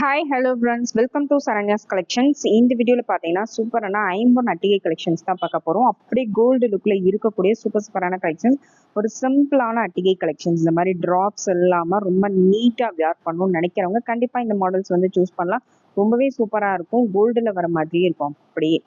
Hi hello friends welcome to Saranya's collections இந்த வீடியோவில் பார்த்தீங்கன்னா சூப்பரான ஐம்பொன் அட்டிகை கலெக்ஷன்ஸ் தான் பார்க்க போகிறோம் அப்படியே கோல்டு லுக்கில் இருக்கக்கூடிய சூப்பர் சூப்பரான கலெக்ஷன்ஸ் ஒரு சிம்பிளான அட்டிகை கலெக்ஷன்ஸ் இந்த மாதிரி ட்ராப்ஸ் இல்லாமல் ரொம்ப நீட்டாக வியர் பண்ணணும்னு நினைக்கிறவங்க கண்டிப்பாக இந்த மாடல்ஸ் வந்து சூஸ் பண்ணலாம். ரொம்பவே சூப்பராக இருக்கும். கோல்டில் வர மாதிரியே இருக்கும். அப்படியே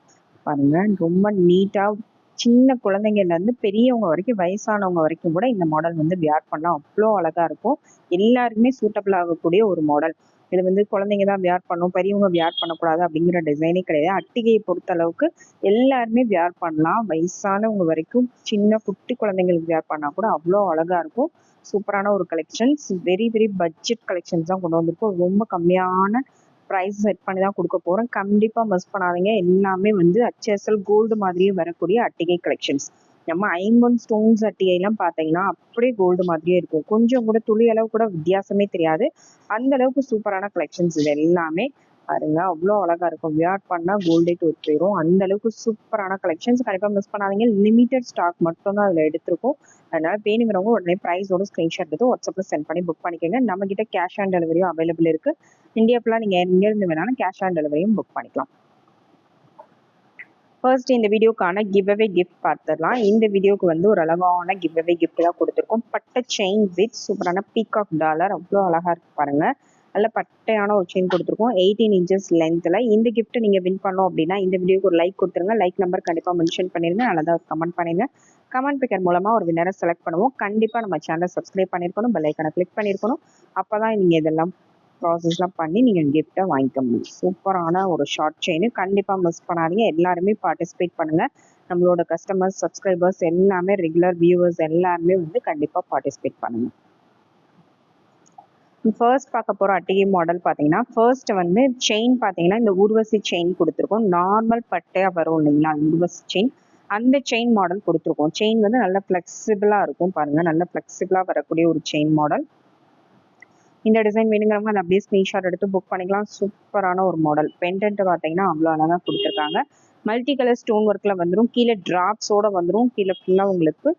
பாருங்க. ரொம்ப நீட்டாக சின்ன குழந்தைங்கள்லேருந்து பெரியவங்க வரைக்கும் வயசானவங்க வரைக்கும் கூட இந்த மாடல் வந்து வியர் பண்ணலாம். அவ்வளோ அழகாக இருக்கும். எல்லாருக்குமே சூட்டபிள் ஆகக்கூடிய ஒரு மாடல் இது வந்து குழந்தைங்க தான் வியார் பண்ணும் பெரியவங்க வியார் பண்ணக்கூடாது அப்படிங்கிற டிசைனே கிடையாது. அட்டிகையை பொறுத்த அளவுக்கு எல்லாருமே வியார் பண்ணலாம். வயசானவங்க வரைக்கும் சின்ன குட்டி குழந்தைங்களுக்கு வியார் பண்ணா கூட அவ்வளோ அழகா இருக்கும். சூப்பரான ஒரு collections very very budget collections தான் கொண்டு வந்திருக்கோம். ரொம்ப கம்மியான ப்ரைஸ் செட் பண்ணி தான் கொடுக்க போறோம். கண்டிப்பா மிஸ் பண்ணாதீங்க. எல்லாமே வந்து HSL கோல்டு மாதிரியே வரக்கூடிய அட்டிகை கலெக்ஷன்ஸ் நம்ம ஐம்பொன் ஸ்டோன்ஸ் அட்டிகைலாம் பார்த்தீங்கன்னா அப்படியே கோல்டு மாதிரியே இருக்கும். கொஞ்சம் கூட துளி அளவு கூட வித்தியாசமே தெரியாது. அந்த அளவுக்கு சூப்பரான கலெக்ஷன்ஸ் இது எல்லாமே. பாருங்க அவ்வளோ அழகா இருக்கும். வியாட் பண்ணா கோல்டே டூர் போயிடும் அந்த அளவுக்கு சூப்பரான கலெக்ஷன்ஸ் கண்டிப்பா மிஸ் பண்ணாதீங்க. லிமிடெட் ஸ்டாக் மட்டும் தான் அதுல எடுத்திருக்கும். அதனால வேணுங்கிறவங்க உடனே ப்ரைஸோட ஸ்கிரீன்ஷாட் எடுத்து வாட்ஸ்அப்ல சென்ட் பண்ணி புக் பண்ணிக்கோங்க. நம்ம கிட்ட கேஷ் ஆன் டெலிவரியும் அவைலபிள் இருக்கு. இந்தியா ஃபுல்லா நீங்க எங்க இருந்து வேணாலும் கேஷ் ஆன் டெலிவரியும் புக் பண்ணிக்கலாம். ஃபர்ஸ்ட் இந்த வீடியோக்கான கிவ் அவே கிஃப்ட் பார்த்துடலாம். இந்த வீடியோக்கு வந்து ஒரு அழகான கிவ் அவே கிஃப்ட் தான் கொடுத்துருக்கோம். பட்டை செயின் வித் சூப்பரான பீகாக் டாலர் அவ்வளோ அழகா இருக்கு பாருங்க. நல்ல பட்டையான ஒரு செயின் கொடுத்துருக்கோம். எயிட்டீன் இன்ச்சஸ் லென்த்தில் இந்த கிஃப்ட் நீங்க வின் பண்ணோம் அப்படின்னா இந்த வீடியோக்கு ஒரு லைக் கொடுத்துருங்க. லைக் நம்பர் கண்டிப்பாக மென்ஷன் பண்ணிருங்க. நல்லதாக கமெண்ட் பண்ணிடுங்க கமெண்ட் பிக்கர் மூலமா ஒரு வினரை செலக்ட் பண்ணுவோம். கண்டிப்பா நம்ம சேனலை சப்ஸ்கிரைப் பண்ணிருக்கணும். பெல் ஐக்கனை கிளிக் பண்ணிருக்கணும். அப்பதான் நீங்க இதெல்லாம் ப்ராசஸ்லாம் பண்ணி நீங்க கிஃப்ட்டை வாங்கிக்க முடியும். சூப்பரான ஒரு ஷார்ட் செயின் கண்டிப்பா மிஸ் பண்ணாதீங்க. எல்லாருமே பார்ட்டிசிபேட் பண்ணுங்க. நம்மளோட கஸ்டமர்ஸ் சப்ஸ்கிரைபர்ஸ் எல்லாமே ரெகுலர் வியூவர்ஸ் எல்லாருமே வந்து கண்டிப்பா பார்ட்டிசிபேட் பண்ணுங்க. ஃபர்ஸ்ட் பார்க்க போற அட்டிகை மாடல் பாத்தீங்கன்னா ஃபர்ஸ்ட் வந்து செயின் பாத்தீங்கன்னா இந்த ஊர்வசி செயின் கொடுத்துருக்கோம். நார்மல் பட்டையா வரும் இல்லைங்களா? ஊர்வசி செயின் அந்த செயின் மாடல் கொடுத்துருக்கோம். செயின் வந்து நல்ல ஃப்ளெக்சிபிளாக இருக்கும் பாருங்க. நல்ல ஃப்ளெக்சிபிளாக வரக்கூடிய ஒரு செயின் மாடல் இந்த டிசைன் வேணுங்கிறவங்க அதை அப்படியே ஸ்க்ரீன்ஷாட் எடுத்து புக் பண்ணிக்கலாம். சூப்பரான ஒரு மாடல் பெண்டன்ட் பார்த்தீங்கன்னா அவ்வளோ அழகாக கொடுத்துருக்காங்க. மல்டி கலர் ஸ்டோன் ஒர்க்கில் வந்துடும் கீழே ட்ராப்ஸோட வந்துடும் கீழே ஃபுல்லாக உங்களுக்கு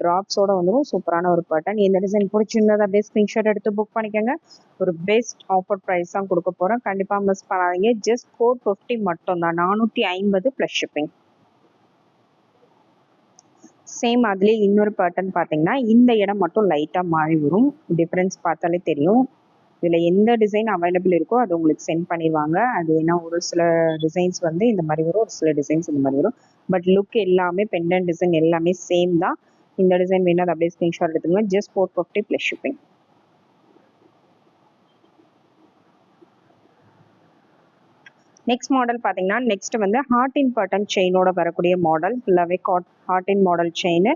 ட்ராப்ஸோட வந்துடும் சூப்பரான ஒரு பட்டன் இந்த டிசைன் பிடிச்சிருந்தது அப்படியே ஸ்க்ரீன்ஷாட் எடுத்து புக் பண்ணிக்கோங்க. ஒரு பெஸ்ட் ஆஃபர் ப்ரைஸ் தான் கொடுக்க போகிறோம் கண்டிப்பாக மிஸ் பண்ணாதீங்க. ஜஸ்ட் ஃபோர் ஃபிஃப்டி மட்டும் தான் நானூற்றி ஐம்பது ப்ளஸ் ஷிப்பிங் சேம் அதுலேயே இன்னொரு பேட்டர்ன் பார்த்தீங்கன்னா இந்த இடம் மட்டும் லைட்டாக மாறி வரும். டிஃப்ரென்ஸ் பார்த்தாலே தெரியும். இதில் எந்த டிசைன் அவைலபிள் இருக்கோ அது உங்களுக்கு சென்ட் பண்ணிடுவாங்க. அது ஏன்னா ஒரு சில டிசைன்ஸ் வந்து இந்த மாதிரி வரும் ஒரு சில டிசைன்ஸ் இந்த மாதிரி வரும். பட் லுக் எல்லாமே பெண்டன் டிசைன் எல்லாமே சேம் தான். இந்த டிசைன் வேணும் அதை அப்படியே ஸ்க்ரீன்ஷாட் எடுத்துக்கோங்க. Just four fifty plus shipping next model பார்த்தீங்கன்னா நெக்ஸ்ட் வந்து ஹார்ட் இன் பட்டன் செயினோட வரக்கூடிய மாடல் ஃபுல்லாகவே God heart in model chain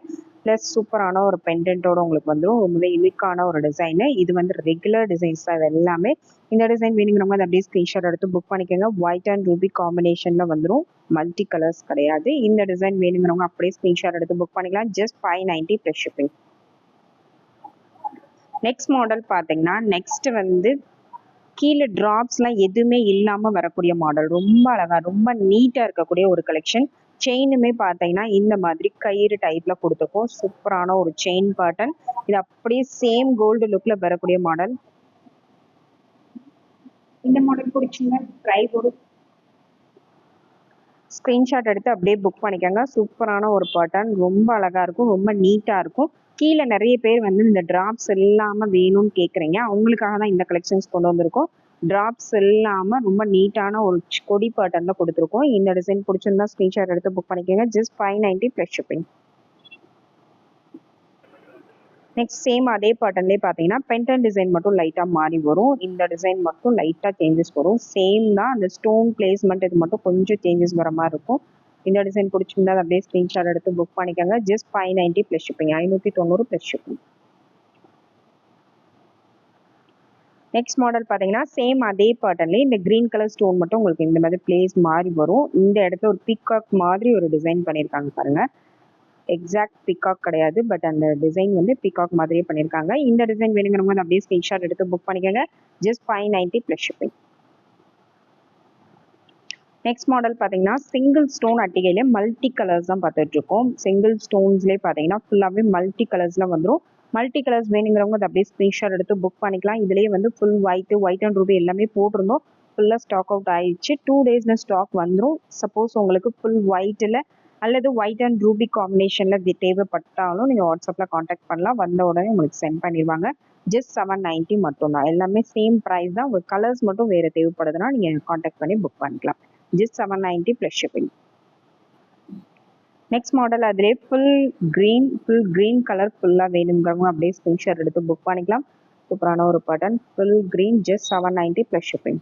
plus சூப்பரான ஒரு பெண்டன்ட்டோட உங்களுக்கு வந்துடும் ரொம்பவே யூனிக்கான ஒரு டிசைனு இது வந்து ரெகுலர் டிசைன்ஸ் தான். எல்லாமே இந்த டிசைன் வேணுங்கிறவங்க அதை அப்படியே ஸ்க்ரீன்ஷாட் எடுத்து புக் பண்ணிக்கோங்க. ஒயிட் அண்ட் ரூபி காம்பினேஷனில் வந்துடும் மல்டி கலர்ஸ் கிடையாது. இந்த டிசைன் வேணுங்கிறவங்க அப்படியே ஸ்க்ரீன்ஷாட் எடுத்து புக் பண்ணிக்கலாம். Just five ninety plus shipping next model பார்த்தீங்கன்னா நெக்ஸ்ட் வந்து கீழே ட்ராப்ஸ்லாம் எதுவுமே இல்லாமல் வரக்கூடிய மாடல் ரொம்ப அழகா ரொம்ப நீட்டாக இருக்கக்கூடிய ஒரு கலெக்ஷன் செயினுமே பார்த்தீங்கன்னா இந்த மாதிரி கயிறு டைப்பில் கொடுத்துருக்கோம். சூப்பரான ஒரு செயின் பேட்டர்ன் இது அப்படியே சேம் கோல்டு லுக்கில் வரக்கூடிய மாடல் இந்த மாடல் பிடிச்சிங்க. ட்ரை போடு. ஸ்க்ரீன்ஷாட் எடுத்து அப்படியே புக் பண்ணிக்கோங்க. சூப்பரான ஒரு பேட்டர்ன் ரொம்ப அழகா இருக்கும். ரொம்ப நீட்டாக இருக்கும். கீழே நிறைய பேர் வந்து இந்த டிராப்ஸ் இல்லாமல் வேணும்னு கேட்குறீங்க அவங்களுக்காக தான் இந்த கலெக்ஷன்ஸ் கொண்டு வந்திருக்கோம். டிராப்ஸ் இல்லாமல் ரொம்ப நீட்டான ஒரு கொடி பேட்டர்னில் கொடுத்துருக்கோம். இந்த டிசைன் பிடிச்சிருந்தா ஸ்க்ரீன்ஷாட் எடுத்து புக் பண்ணிக்கோங்க. Just five ninety plus shipping next same அதே பேட்டர்ன்லேயே பார்த்தீங்கன்னா பென்டன் டிசைன் மட்டும் லைட்டாக மாறி வரும். இந்த டிசைன் மட்டும் லைட்டாக சேஞ்சஸ் வரும். சேம் தான் அந்த ஸ்டோன் பிளேஸ்மெண்ட் இது மட்டும் கொஞ்சம் சேஞ்சஸ் வர மாதிரி இருக்கும். இந்த டிசைன் பிடிச்சிருந்தா அப்படியே ஸ்க்ரீன்ஷாட் எடுத்து புக் பண்ணிக்கோங்க. Just five ninety plus shipping ஐநூற்றி தொண்ணூறு ப்ளஸ் ஷிப்பிங் நெக்ஸ்ட் மாடல் பார்த்தீங்கன்னா சேம் அதே பேட்டர்ன்லேயே இந்த க்ரீன் கலர் ஸ்டோன் மட்டும் உங்களுக்கு இந்த மாதிரி பிளேஸ் மாறி வரும். இந்த இடத்துல ஒரு பிக்காக் மாதிரி ஒரு டிசைன் பண்ணியிருக்காங்க பாருங்க. எக்ஸாக்ட் பிகாக் கிடையாது பட் அந்த டிசைன் வந்து பிகாக் மாதிரியே பண்ணியிருக்காங்க. இந்த டிசைன் வேணுங்கிறவங்க அப்படியே ஸ்க்ரீன்ஷாட் எடுத்து புக் பண்ணிக்கோங்க. Just five ninety plus shipping next model பார்த்தீங்கன்னா சிங்கிள் ஸ்டோன் அட்டிகையிலே மல்டி கலர்ஸ் தான் பார்த்துட்டு இருக்கோம் சிங்கிள் ஸ்டோன்ஸ்லேயே பார்த்தீங்கன்னா ஃபுல்லாகவே மல்டி கலர்ஸ்லாம் வந்துடும் மல்டி கலர்ஸ் வேணுங்கிறவங்க அதை அப்படியே ஸ்க்ரீன்ஷாட் எடுத்து புக் பண்ணிக்கலாம். இதுலேயே வந்து full white white and ruby எல்லாமே போட்டிருந்தோம். ஃபுல்லாக ஸ்டாக் அவுட் ஆயிடுச்சு. டூ டேஸில் ஸ்டாக் வந்துடும் சப்போஸ் உங்களுக்கு ஃபுல் ஒயிட்டில் அல்லது ஒயிட் அண்ட் ரூபி காம்பினேஷனில் தேவைப்பட்டாலும் நீங்கள் வாட்ஸ்அப்பில் காண்டாக்ட் பண்ணலாம். வந்த உடனே உங்களுக்கு சென்ட் பண்ணிடுவாங்க. ஜஸ்ட் செவன் நைன்ட்டி மட்டும்தான். எல்லாமே சேம் ப்ரைஸ் தான். உங்களுக்கு கலர்ஸ் மட்டும் வேறு தேவைப்படுதுன்னா நீங்கள் காண்டாக்ட் பண்ணி புக் பண்ணிக்கலாம். Just seven plus shipping. Next model அதிலே full green full green colour ஃபுல்லாக வேணுங்கிறவங்க அப்படியே ஸ்க்ரீன்ஷாட் எடுத்து புக் பண்ணிக்கலாம். சூப்பரான ஒரு button full green just seven ninety plus shipping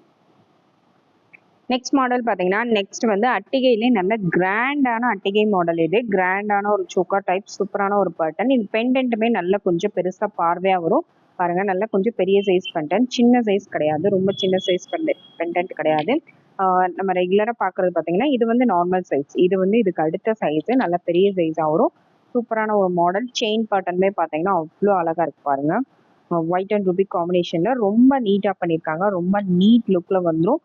next model பார்த்தீங்கன்னா நெக்ஸ்ட் வந்து அட்டிகையிலே நல்ல கிராண்டான அட்டிகை மாடல் இது. கிராண்டான ஒரு சோக்கா டைப் சூப்பரான ஒரு பட்டன் இது பெண்டென்ட்டுமே நல்ல கொஞ்சம் பெருசாக பார்வையாக வரும். பாருங்க நல்ல கொஞ்சம் பெரிய சைஸ் பெண்டன்ட் சின்ன சைஸ் கிடையாது. ரொம்ப சின்ன சைஸ் பெண்டன்ட் கிடையாது. நம்ம ரெகுலராக பார்க்குறது பார்த்தீங்கன்னா இது வந்து நார்மல் சைஸ் இது வந்து இதுக்கு அடுத்த சைஸு நல்ல பெரிய சைஸாக வரும் சூப்பரான ஒரு மாடல் செயின் பேட்டர்ன்லேயே பார்த்தீங்கன்னா அவ்வளோ அழகாக இருக்கு பாருங்க. ஒயிட் அண்ட் ரூபி காம்பினேஷனில் ரொம்ப நீட்டாக பண்ணியிருக்காங்க ரொம்ப நீட் லுக்கில் வந்துடும்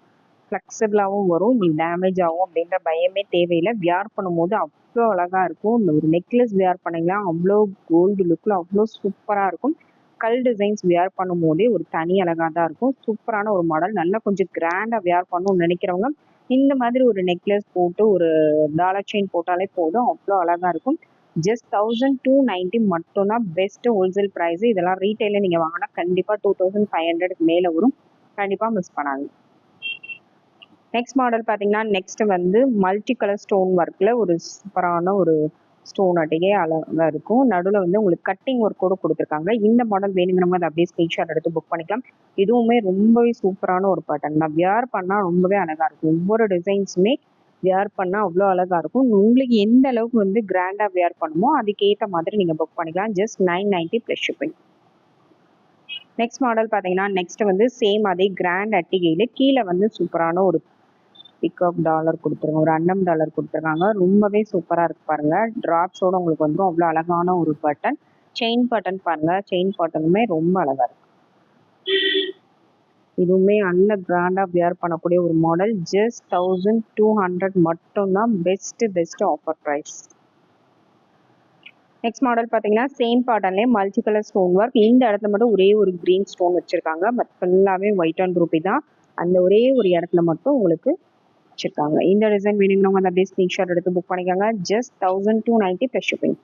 ஃப்ளெக்சிபிளாகவும் வரும். உங்களுக்கு டேமேஜ் ஆகும் அப்படின்ற பயமே தேவையில்லை. வியார் பண்ணும்போது அவ்வளோ அழகாக இருக்கும். இந்த ஒரு நெக்லஸ் வியார் பண்ணிங்கன்னா அவ்வளோ கோல்டு லுக்கில் அவ்வளோ சூப்பராக இருக்கும். கல் டிசைன்ஸ் வியர் பண்ணும் போதே ஒரு தனி அழகாக தான் இருக்கும். சூப்பரான ஒரு மாடல் நல்லா கொஞ்சம் கிராண்டாக வியர் பண்ணணும்னு நினைக்கிறவங்க இந்த மாதிரி ஒரு நெக்லஸ் போட்டு ஒரு டாலர் செயின் போட்டாலே போதும். அவ்வளோ அழகாக இருக்கும். ஜஸ்ட் தௌசண்ட் டூ நைன்ட்டி மட்டும்தான் பெஸ்ட் ஹோல்சேல் ப்ரைஸ் இதெல்லாம் ரீட்டைலில் நீங்கள் வாங்கினா கண்டிப்பாக டூ தௌசண்ட் ஃபைவ் ஹண்ட்ரடுக்கு மேலே வரும். கண்டிப்பாக மிஸ் பண்ணாங்க நெக்ஸ்ட் மாடல் பார்த்தீங்கன்னா நெக்ஸ்ட் வந்து மல்டி கலர் ஸ்டோன் ஒர்க்கில் ஒரு சூப்பரான ஒரு ஸ்டோன் அட்டையே அழகாக இருக்கும். நடுவில் வந்து உங்களுக்கு கட்டிங் ஒர்க் கூட கொடுத்துருக்காங்க. இந்த மாடல் வேணுங்கிறவங்க அதை அப்படியே ஸ்க்ரீன்ஷாட் எடுத்து புக் பண்ணிக்கலாம். இதுவுமே ரொம்பவே சூப்பரான ஒரு பேட்டர்ன் நான் வியர் பண்ணால் ரொம்பவே அழகாக இருக்கும். ஒவ்வொரு டிசைன்ஸுமே வியர் பண்ணால் அவ்வளோ அழகாக இருக்கும். உங்களுக்கு எந்த அளவுக்கு வந்து கிராண்டாக வியர் பண்ணுமோ அதுக்கேற்ற மாதிரி நீங்கள் புக் பண்ணிக்கலாம். Just nine ninety plus shipping next model பார்த்தீங்கன்னா நெக்ஸ்ட் வந்து சேம் அதே கிராண்ட் அட்டிகையில் கீழே வந்து சூப்பரான ஒரு பிக்அப் டாலர் கொடுத்துருங்க. ஒரு அன்னம் டாலர் கொடுத்துருக்காங்க. ரொம்பவே சூப்பராக இருக்கு பாருங்க. ட்ராப்ஸோட உங்களுக்கு வந்துடும் அவ்வளோ அழகான ஒரு பட்டன் செயின் பட்டன் பாருங்க. செயின் பட்டனுமே ரொம்ப அழகா இருக்கு. இதுவுமே நல்ல கிராண்டாக வியர் பண்ணக்கூடிய ஒரு model just thousand two hundred மட்டும்தான் best best offer price next model பார்த்தீங்கன்னா சேம் பேட்டர்ன்லேயே மல்டி கலர் ஸ்டோன் ஒர்க் இந்த இடத்துல மட்டும் ஒரே ஒரு க்ரீன் ஸ்டோன் வச்சுருக்காங்க. பட் ஃபுல்லாகவே ஒயிட் அண்ட் ரூபி தான். அந்த ஒரே ஒரு இடத்துல மட்டும் உங்களுக்கு வச்சுருக்காங்க. இந்த டிசைன் வேணுங்கிறவங்க அந்த அப்படியே ஸ்க்ரீன்ஷாட் எடுத்து புக் பண்ணிக்கோங்க. Just thousand two ninety plus shipping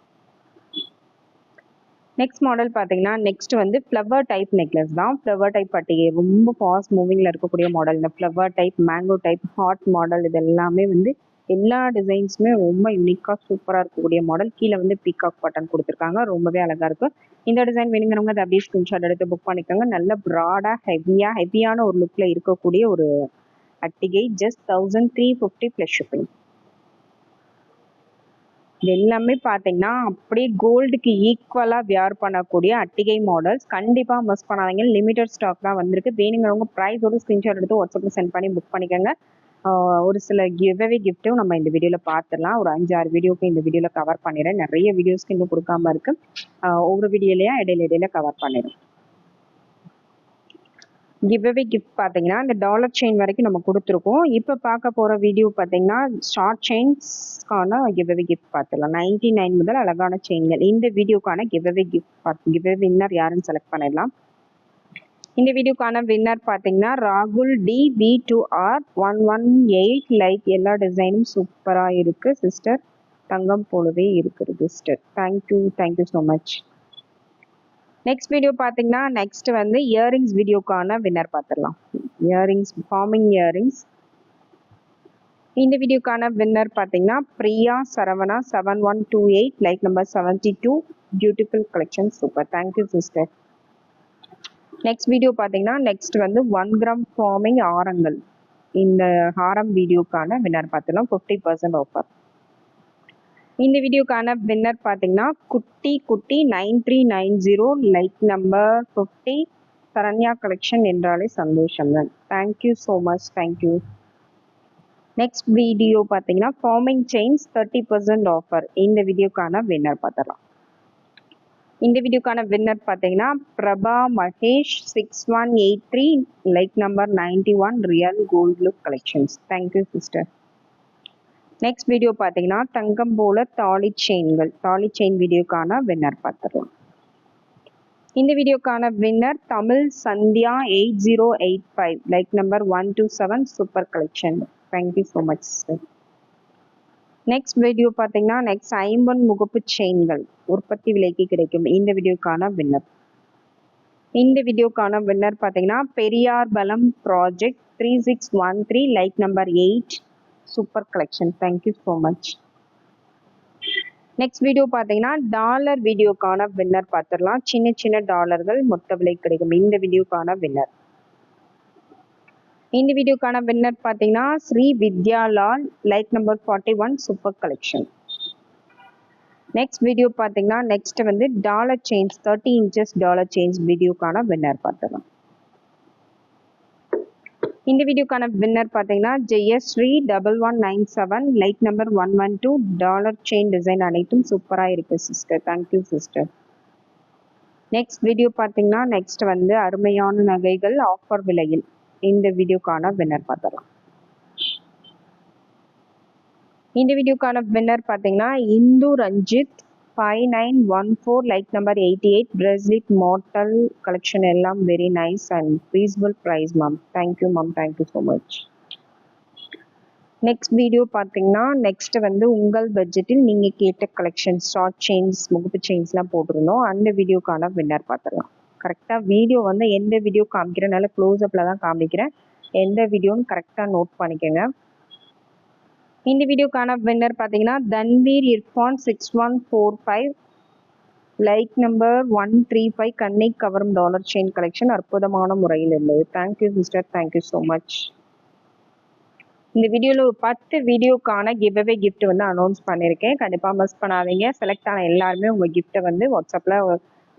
next model பார்த்தீங்கன்னா நெக்ஸ்ட் வந்து ஃப்ளவர் டைப் நெக்லஸ் தான். ஃப்ளவர் டைப் பட்டிகை. ரொம்ப ஃபாஸ்ட் மூவிங்கில் இருக்கக்கூடிய மாடல் இந்த flower type mango type hot model இது எல்லாமே வந்து எல்லா டிசைன்ஸுமே ரொம்ப யூனிக்காக சூப்பராக இருக்கக்கூடிய மாடல் கீழே வந்து பீகாக் பட்டன் கொடுத்துருக்காங்க. ரொம்பவே அழகாக இருக்கும். இந்த டிசைன் வேணுங்கிறவங்க அதை அப்படியே ஸ்க்ரீன்ஷாட் எடுத்து புக் பண்ணிக்கோங்க. நல்ல ப்ராடாக ஹெவியாக ஹெவியான ஒரு லுக்கில் இருக்கக்கூடிய ஒரு அட்டிகை just thousand three fifty plus shipping இது எல்லாமே பார்த்தீங்கன்னா அப்படியே கோல்டுக்கு ஈக்குவலாக வியர் பண்ணக்கூடிய அட்டிகை மாடல்ஸ் கண்டிப்பாக மிஸ் பண்ணாதீங்க லிமிடெட் ஸ்டாக் தான் வந்திருக்கு வேணுங்கிறவங்க ப்ரைஸோட ஸ்க்ரீன்ஷாட் எடுத்து வாட்ஸ்அப்பில் சென்ட் பண்ணி புக் பண்ணிக்கோங்க ஒரு சில கிவ்அவே கிஃப்ட்டும் நம்ம இந்த வீடியோவில் பார்த்துடலாம் ஒரு அஞ்சு ஆறு வீடியோக்கு இந்த வீடியோவில் கவர் பண்ணிடுறேன் நிறைய வீடியோஸ்க்கு இன்னும் கொடுக்காம இருக்கு ஒவ்வொரு வீடியோலையும் இடையில இடையில கவர் பண்ணிடும் கிவ்அவே கிஃப்ட் பார்த்தீங்கன்னா இந்த டாலர் செயின் வரைக்கும் நம்ம கொடுத்துருக்கோம். இப்போ பார்க்க போகிற வீடியோ பார்த்தீங்கன்னா ஷார்ட் செயின்ஸ்க்கான கிவ்அவே கிஃப்ட் பார்த்துடலாம். நைன்டி நைன் முதல் அழகான செயின்கள் இந்த வீடியோக்கான கிவ்அவே கிஃப்ட் பார்த்து கிவ்அவே வின்னர் யாருன்னு செலக்ட் பண்ணிடலாம். இந்த வீடியோக்கான வின்னர் பார்த்தீங்கன்னா ராகுல் T P two R one one eight like எல்லா டிசைனும் சூப்பராக இருக்குது சிஸ்டர் தங்கம் போலவே இருக்குது sister thank you thank you so much next video பார்த்தீங்கன்னா நெக்ஸ்ட் வந்து இயரிங்ஸ் வீடியோக்கான வின்னர் பார்த்துடலாம் இயரிங்ஸ் ஃபார்மிங் இயரிங்ஸ் இந்த வீடியோக்கான வின்னர் பார்த்தீங்கன்னா Priya Saravana seven one two eight like number seventy two beautiful collection super thank you sister next video பார்த்தீங்கன்னா next வந்து one gram forming ஆரங்கள். இந்த ஹாரம் வீடியோக்கான வின்னர் பார்த்துலாம் ஃபிஃப்டி பர்சன்ட் ஆஃபர் இந்த வீடியோக்கான வின்னர் பார்த்தீங்கன்னா குட்டி குட்டி nine three nine zero like number fifty Saranya collection என்றாலே சந்தோஷம் தான் thank you so much thank you next video பார்த்தீங்கன்னா forming chains thirty percent offer இந்த வீடியோக்கான வின்னர் பார்த்துடலாம். இந்த வீடியோக்கான வின்னர் பார்த்தீங்கன்னா Prabha Mahesh six one eight three like number ninety one real gold look collections thank you sister next video பார்த்தீங்கன்னா தங்கம் போல தாலி செயின்கள் தாலி செயின் வீடியோக்கான வின்னர் பார்த்துடலாம். இந்த வீடியோக்கான winner Tamil Sandhya eight zero eight five. Like number one two seven super collection thank you so much sir next video பார்த்தீங்கன்னா நெக்ஸ்ட் ஐம்பன் முகப்பு செயின்கள் உற்பத்தி விலைக்கு கிடைக்கும் இந்த வீடியோக்கான வின்னர் இந்த வீடியோக்கான வின்னர் பார்த்தீங்கன்னா பெரியார் பலம் project three six one three like number eight super collection thank you so much next video பார்த்தீங்கன்னா டாலர் வீடியோக்கான வின்னர் பார்த்துடலாம். சின்ன சின்ன டாலர்கள் மொத்த விலை கிடைக்கும். இந்த வீடியோக்கான வின்னர் இந்த வீடியோக்கான வின்னர் பார்த்தீங்கன்னா Shri Vidyalal like number forty one super collection next video பார்த்தீங்கன்னா நெக்ஸ்ட் வந்து dollar chain thirty inches dollar chain வீடியோக்கான வின்னர் பார்த்துடலாம். இந்த வீடியோக்கான வின்னர் பார்த்தீங்கன்னா Jayashree double one nine seven like number one one two dollar chain design அனைத்தும் சூப்பராக இருக்குது sister thank you sister next video பார்த்தீங்கன்னா நெக்ஸ்ட் வந்து அருமையான நகைகள் ஆஃபர் விலையில். இந்த வீடியோக்கான வின்னர் பார்த்துடலாம். இந்த வீடியோக்கான வின்னர் பார்த்தீங்கன்னா Indhu Ranjith five nine one four like number eighty eight bracelet model collection எல்லாம் very nice and reasonable price ma'am thank you ma'am thank you so much next video பார்த்தீங்கன்னா next வந்து உங்கள் பட்ஜெட்டில் நீங்கள் கேட்ட கலெக்ஷன் ஷார்ட் செயின்ஸ் முகுப்பு செயின்ஸ்லாம் போட்டிருந்தோம். அந்த வீடியோக்கான வின்னர் பார்த்துடலாம். கரெக்டாக வீடியோ வந்து எந்த வீடியோ காமிக்கிறேன்? நல்லா க்ளோஸ்அப்பில் தான் காமிக்கிறேன். எந்த வீடியோன்னு கரெக்டாக நோட் பண்ணிக்கோங்க. இந்த வீடியோக்கான வின்னர் பார்த்தீங்கன்னா Tanveer Irfan six one four five like number one three five கண்ணை கவரும் டாலர் செயின் கலெக்ஷன் அற்புதமான முறையில் இருந்தது. Thank you sister thank you so much இந்த வீடியோவில் ஒரு பத்து வீடியோக்கான கிவ் அவே கிஃப்ட் வந்து அனௌன்ஸ் பண்ணியிருக்கேன் கண்டிப்பாக மிஸ் பண்ணாதீங்க. செலக்ட் ஆன எல்லாருமே உங்கள் கிஃப்ட்டை வந்து வாட்ஸ்அப்பில்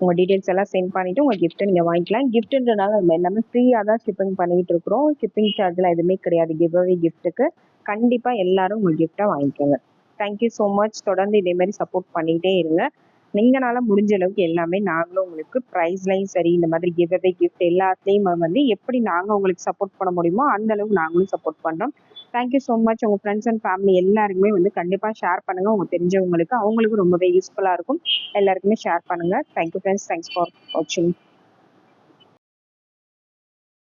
உங்கள் டீட்டெயில்ஸ் எல்லாம் சென்ட் பண்ணிவிட்டு உங்கள் கிஃப்ட்டை நீங்கள் வாங்கிக்கலாம். கிஃப்ட்டுன்றனால நம்ம எல்லாமே ஃப்ரீயாக தான் ஷிப்பிங் பண்ணிகிட்டு இருக்கிறோம். ஷிப்பிங் சார்ஜ்லாம் எதுவுமே கிடையாது. கிவ் அவே கிஃப்ட்டுக்கு கண்டிப்பாக எல்லாரும் உங்கள் கிஃப்ட்டை வாங்கிக்கோங்க. தேங்க்யூ ஸோ மச் தொடர்ந்து இதே மாதிரி சப்போர்ட் பண்ணிகிட்டே இருங்க. நீங்களால முடிஞ்ச அளவுக்கு எல்லாமே நாங்களும் உங்களுக்கு ப்ரைஸ்லையும் சரி இந்த மாதிரி கிவ் அவே கிஃப்ட் எல்லாத்துலேயும் வந்து எப்படி நாங்கள் உங்களுக்கு சப்போர்ட் பண்ண முடியுமோ அந்த அளவுக்கு நாங்களும் சப்போர்ட் பண்ணுறோம் தேங்க்யூ ஸோ மச் உங்கள் ஃப்ரெண்ட்ஸ் அண்ட் ஃபேமிலி எல்லாருக்குமே வந்து கண்டிப்பாக ஷேர் பண்ணுங்கள் உங்கள் தெரிஞ்சவங்களுக்கு அவங்களுக்கும் ரொம்பவே யூஸ்ஃபுல்லாக இருக்கும். எல்லாருக்குமே ஷேர் பண்ணுங்கள் தேங்க்யூ ஃப்ரெண்ட்ஸ் தேங்க்ஸ் ஃபார் வாட்சிங்